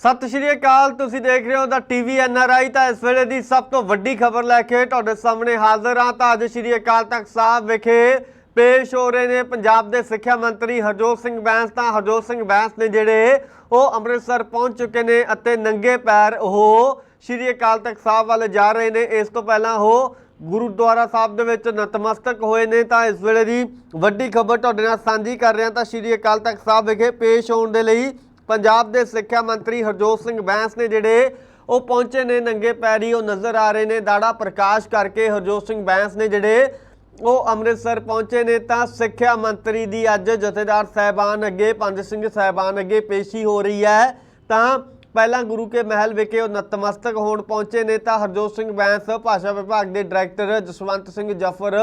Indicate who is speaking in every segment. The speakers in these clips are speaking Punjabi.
Speaker 1: ਸਤਿ ਸ਼੍ਰੀ ਅਕਾਲ, ਤੁਸੀਂ ਦੇਖ ਰਹੇ ਹੋ ਦਾ ਟੀਵੀ ਐਨਆਰਆਈ ਤਾਂ ਇਸ ਵੇਲੇ ਦੀ ਸਭ ਤੋਂ ਵੱਡੀ ਖਬਰ ਲੈ ਕੇ ਤੁਹਾਡੇ ਸਾਹਮਣੇ ਹਾਜ਼ਰ ਹਾਂ ਤਾਂ ਅੱਜ ਸ਼੍ਰੀ ਅਕਾਲ ਤਖਤ ਸਾਹਿਬ ਵਿਖੇ ਪੇਸ਼ ਹੋ ਰਹੇ ਨੇ ਪੰਜਾਬ ਦੇ ਸਿੱਖਿਆ ਮੰਤਰੀ ਹਰਜੋਤ ਸਿੰਘ ਬੈਂਸ। ਤਾਂ ਹਰਜੋਤ ਸਿੰਘ ਬੈਂਸ ਨੇ ਜਿਹੜੇ ਉਹ ਅੰਮ੍ਰਿਤਸਰ ਪਹੁੰਚ ਚੁੱਕੇ ਨੇ ਅਤੇ ਨੰਗੇ ਪੈਰ ਉਹ ਸ਼੍ਰੀ ਅਕਾਲ ਤਖਤ ਸਾਹਿਬ ਵੱਲ ਜਾ ਰਹੇ ਨੇ। ਇਸ ਤੋਂ ਪਹਿਲਾਂ ਉਹ ਗੁਰਦੁਆਰਾ ਸਾਹਿਬ ਦੇ ਵਿੱਚ ਨਤਮਸਤਕ ਹੋਏ ਨੇ। ਤਾਂ ਇਸ ਵੇਲੇ ਦੀ ਵੱਡੀ ਖਬਰ ਤੁਹਾਡੇ ਨਾਲ ਸਾਂਝੀ ਕਰ ਰਹੇ ਹਾਂ ਤਾਂ ਸ਼੍ਰੀ ਅਕਾਲ ਤਖਤ ਸਾਹਿਬ ਵਿਖੇ ਪੇਸ਼ ਹੋਣ ਦੇ ਲਈ ਪੰਜਾਬ ਦੇ ਸਿੱਖਿਆ ਮੰਤਰੀ ਹਰਜੋਤ ਸਿੰਘ ਬੈਂਸ ਨੇ ਜਿਹੜੇ ਉਹ ਪਹੁੰਚੇ ਨੇ ਨੰਗੇ ਪੈਰੀ, ਉਹ ਨਜ਼ਰ ਆ ਰਹੇ ਨੇ, ਦਾੜਾ ਪ੍ਰਕਾਸ਼ ਕਰਕੇ ਹਰਜੋਤ ਸਿੰਘ ਬੈਂਸ ਨੇ ਜਿਹੜੇ ਉਹ ਅੰਮ੍ਰਿਤਸਰ ਪਹੁੰਚੇ ਨੇ ਤਾਂ ਸਿੱਖਿਆ ਮੰਤਰੀ ਦੀ ਅੱਜ ਜਥੇਦਾਰ ਸਹਿਬਾਨ ਅੱਗੇ, ਪੰਜ ਸਿੰਘ ਸਹਿਬਾਨ ਅੱਗੇ ਪੇਸ਼ੀ ਹੋ ਰਹੀ ਹੈ। ਤਾਂ ਪਹਿਲਾਂ ਗੁਰੂ ਕੇ ਮਹਿਲ ਵਿਖੇ ਉਹ ਨਤਮਸਤਕ ਹੋਣ ਪਹੁੰਚੇ ਨੇ ਤਾਂ ਹਰਜੋਤ ਸਿੰਘ ਬੈਂਸ, ਭਾਸ਼ਾ ਵਿਭਾਗ ਦੇ ਡਾਇਰੈਕਟਰ ਜਸਵੰਤ ਸਿੰਘ ਜਫਰ,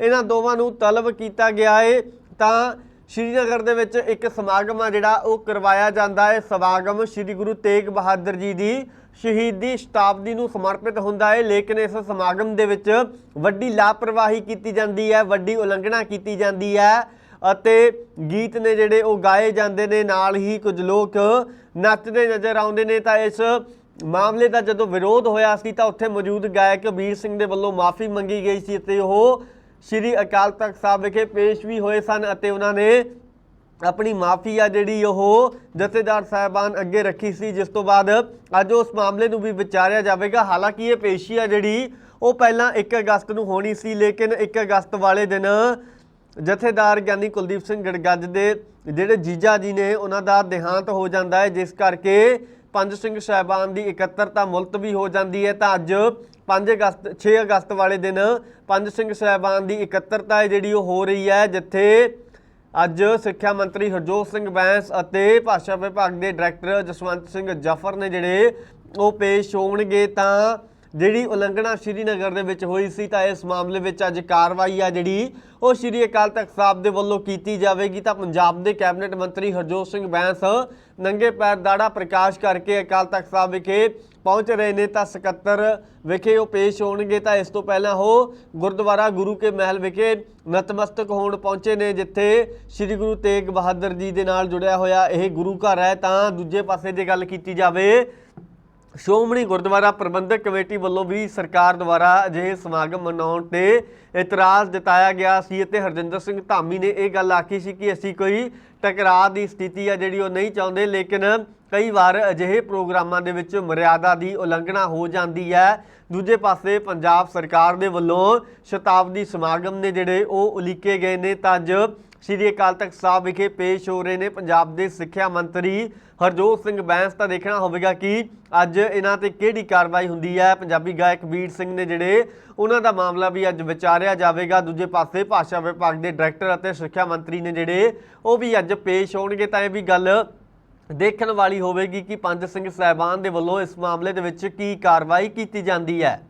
Speaker 1: ਇਹਨਾਂ ਦੋਵਾਂ ਨੂੰ ਤਲਬ ਕੀਤਾ ਗਿਆ ਹੈ ਤਾਂ ਸ਼੍ਰੀਨਗਰ ਦੇ ਵਿੱਚ ਇੱਕ ਸਮਾਗਮ ਆ ਜਿਹੜਾ ਉਹ ਕਰਵਾਇਆ ਜਾਂਦਾ ਹੈ। ਸਮਾਗਮ ਸ੍ਰੀ ਗੁਰੂ ਤੇਗ ਬਹਾਦਰ ਜੀ ਦੀ ਸ਼ਹੀਦੀ ਸ਼ਤਾਬਦੀ ਨੂੰ ਸਮਰਪਿਤ ਹੁੰਦਾ ਹੈ। ਲੇਕਿਨ ਇਸ ਸਮਾਗਮ ਦੇ ਵਿੱਚ ਵੱਡੀ ਲਾਪਰਵਾਹੀ ਕੀਤੀ ਜਾਂਦੀ ਹੈ, ਵੱਡੀ ਉਲੰਘਣਾ ਕੀਤੀ ਜਾਂਦੀ ਹੈ ਅਤੇ ਗੀਤ ਨੇ ਜਿਹੜੇ ਉਹ ਗਾਏ ਜਾਂਦੇ ਨੇ, ਨਾਲ ਹੀ ਕੁਝ ਲੋਕ ਨੱਚਦੇ ਨਜ਼ਰ ਆਉਂਦੇ ਨੇ। ਤਾਂ ਇਸ ਮਾਮਲੇ ਦਾ ਜਦੋਂ ਵਿਰੋਧ ਹੋਇਆ ਸੀ ਤਾਂ ਉੱਥੇ ਮੌਜੂਦ ਗਾਇਕ ਵੀਰ ਸਿੰਘ ਦੇ ਵੱਲੋਂ ਮਾਫੀ ਮੰਗੀ ਗਈ ਸੀ ਅਤੇ ਉਹ ਸ਼੍ਰੀ ਅਕਾਲ ਤਖਤ ਸਾਹਿਬ ਵਿਖੇ ਪੇਸ਼ ਵੀ ਹੋਏ ਸਨ ਅਤੇ ਉਹਨਾਂ ਨੇ ਆਪਣੀ ਮਾਫੀ ਆ ਜਿਹੜੀ ਉਹ ਜਥੇਦਾਰ ਸਾਹਿਬਾਨ ਅੱਗੇ ਰੱਖੀ ਸੀ, ਜਿਸ ਤੋਂ ਬਾਅਦ ਅੱਜ ਉਸ ਮਾਮਲੇ ਨੂੰ ਵੀ ਵਿਚਾਰਿਆ ਜਾਵੇਗਾ। ਹਾਲਾਂਕਿ ਇਹ ਪੇਸ਼ੀ ਆ ਜਿਹੜੀ ਉਹ ਪਹਿਲਾਂ 1 ਅਗਸਤ ਨੂੰ ਹੋਣੀ ਸੀ, ਲੇਕਿਨ 1 ਅਗਸਤ ਵਾਲੇ ਦਿਨ ਜਥੇਦਾਰ ਗਿਆਨੀ ਕੁਲਦੀਪ ਸਿੰਘ ਗੜਗੱਜ ਦੇ ਜਿਹੜੇ ਜੀਜਾ ਜੀ ਨੇ ਉਹਨਾਂ ਦਾ ਦੇਹਾਂਤ ਹੋ ਜਾਂਦਾ ਹੈ, ਜਿਸ ਕਰਕੇ ਪੰਜ ਸਿੰਘ ਸਾਹਿਬਾਨ ਦੀ ਇਕੱਤਰਤਾ ਮੁਲਤਵੀ ਹੋ ਜਾਂਦੀ ਹੈ, ਤਾਂ ਅੱਜ 5 ਅਗਸਤ 6 ਅਗਸਤ ਵਾਲੇ ਦਿਨ ਪੰਜ ਸਿੰਘ ਸਾਹਿਬਾਨ ਦੀ ਇਕੱਤਰਤਾ ਹੈ, ਜਿਹੜੀ ਉਹ ਹੋ ਰਹੀ ਹੈ, ਜਿੱਥੇ ਅੱਜ ਸਿੱਖਿਆ ਮੰਤਰੀ ਹਰਜੋਤ ਸਿੰਘ ਬੈਂਸ ਅਤੇ ਭਾਸ਼ਾ ਵਿਭਾਗ ਦੇ ਡਾਇਰੈਕਟਰ ਜਸਵੰਤ ਸਿੰਘ ਜਾਫਰ ਨੇ ਜਿਹੜੇ ਉਹ ਪੇਸ਼ ਹੋਣਗੇ, ਤਾਂ ਜਿਹੜੀ ਉਲੰਘਣਾ ਸ਼੍ਰੀਨਗਰ ਦੇ ਵਿੱਚ ਹੋਈ ਸੀ ਤਾਂ ਇਸ ਮਾਮਲੇ ਵਿੱਚ ਅੱਜ ਕਾਰਵਾਈ ਆ ਜਿਹੜੀ ਉਹ ਸ਼੍ਰੀ ਅਕਾਲ ਤਖਤ ਸਾਹਿਬ ਦੇ ਵੱਲੋਂ ਕੀਤੀ ਜਾਵੇਗੀ। ਤਾਂ ਪੰਜਾਬ ਦੇ ਕੈਬਨਿਟ ਮੰਤਰੀ ਹਰਜੋਤ ਸਿੰਘ ਬੈਂਸ ਨੰਗੇ ਪੈਰ ਦਾੜਾ ਪ੍ਰਕਾਸ਼ ਕਰਕੇ ਅਕਾਲ ਤਖਤ ਸਾਹਿਬ ਵਿਖੇ ਪਹੁੰਚ ਰਹੇ ਨੇ ਤਾਂ ਸਕੱਤਰ ਵਿਖੇ ਉਹ ਪੇਸ਼ ਹੋਣਗੇ। ਤਾਂ ਇਸ ਤੋਂ ਪਹਿਲਾਂ ਉਹ ਗੁਰਦੁਆਰਾ ਗੁਰੂ ਕੇ ਮਹਿਲ ਵਿਖੇ ਨਤਮਸਤਕ ਹੋਣ ਪਹੁੰਚੇ ਨੇ, ਜਿੱਥੇ ਸ੍ਰੀ ਗੁਰੂ ਤੇਗ ਬਹਾਦਰ ਜੀ ਦੇ ਨਾਲ ਜੁੜਿਆ ਹੋਇਆ ਇਹ ਗੁਰੂ ਘਰ ਹੈ। ਤਾਂ ਦੂਜੇ ਪਾਸੇ ਜੇ ਗੱਲ ਕੀਤੀ ਜਾਵੇ ਸ਼੍ਰੋਮਣੀ ਗੁਰਦੁਆਰਾ ਪ੍ਰਬੰਧਕ ਕਮੇਟੀ ਵੱਲੋਂ ਵੀ ਸਰਕਾਰ ਦੁਆਰਾ ਅਜਿਹੇ ਸਮਾਗਮ ਮਨਾਉਣ ਤੇ ਇਤਰਾਜ਼ ਜਤਾਇਆ ਗਿਆ ਸੀ ਅਤੇ ਹਰਜਿੰਦਰ ਸਿੰਘ ਧਾਮੀ ਨੇ ਇਹ ਗੱਲ ਆਖੀ ਸੀ ਕਿ ਅਸੀਂ ਕੋਈ ਟਕਰਾਅ ਦੀ ਸਥਿਤੀ ਆ ਜਿਹੜੀ ਉਹ ਨਹੀਂ ਚਾਹੁੰਦੇ, ਲੇਕਿਨ ਕਈ ਵਾਰ ਅਜਿਹੇ ਪ੍ਰੋਗਰਾਮਾਂ ਦੇ ਵਿੱਚ ਮਰਿਆਦਾ ਦੀ ਉਲੰਘਣਾ ਹੋ ਜਾਂਦੀ ਹੈ। ਦੂਜੇ ਪਾਸੇ ਪੰਜਾਬ ਸਰਕਾਰ ਦੇ ਵੱਲੋਂ ਸ਼ਤਾਬਦੀ ਸਮਾਗਮ ਨੇ ਜਿਹੜੇ ਉਹ ਉਲੀਕੇ ਗਏ ਨੇ ਤਾਂ ਅੱਜ ਸ਼੍ਰੀ ਅਕਾਲ ਤਖਤ ਸਾਹਿਬ ਵਿਖੇ ਪੇਸ਼ ਹੋ ਰਹੇ ਨੇ ਪੰਜਾਬ ਦੇ ਸਿੱਖਿਆ ਮੰਤਰੀ ਹਰਜੋਤ ਸਿੰਘ ਬੈਂਸ। ਤਾਂ ਦੇਖਣਾ ਹੋਵੇਗਾ ਕਿ ਅੱਜ ਇਹਨਾਂ ਤੇ ਕਿਹੜੀ ਕਾਰਵਾਈ ਹੁੰਦੀ ਹੈ। ਪੰਜਾਬੀ ਗਾਇਕ ਵੀਰ ਸਿੰਘ ਨੇ ਜਿਹੜੇ ਉਹਨਾਂ ਦਾ ਮਾਮਲਾ ਵੀ ਅੱਜ ਵਿਚਾਰਿਆ ਜਾਵੇਗਾ। ਦੂਜੇ ਪਾਸੇ ਭਾਸ਼ਾ ਵਿਭਾਗ ਦੇ ਡਾਇਰੈਕਟਰ ਅਤੇ ਸਿੱਖਿਆ ਮੰਤਰੀ ਨੇ ਜਿਹੜੇ ਉਹ ਵੀ ਅੱਜ ਪੇਸ਼ ਹੋਣਗੇ। ਤਾਂ ਇਹ ਵੀ ਗੱਲ ਦੇਖਣ ਵਾਲੀ ਹੋਵੇਗੀ ਕਿ ਪੰਜ ਸਿੰਘ ਸਾਹਿਬਾਨ ਦੇ ਵੱਲੋਂ ਇਸ ਮਾਮਲੇ ਦੇ ਵਿੱਚ ਕੀ ਕਾਰਵਾਈ ਕੀਤੀ ਜਾਂਦੀ ਹੈ।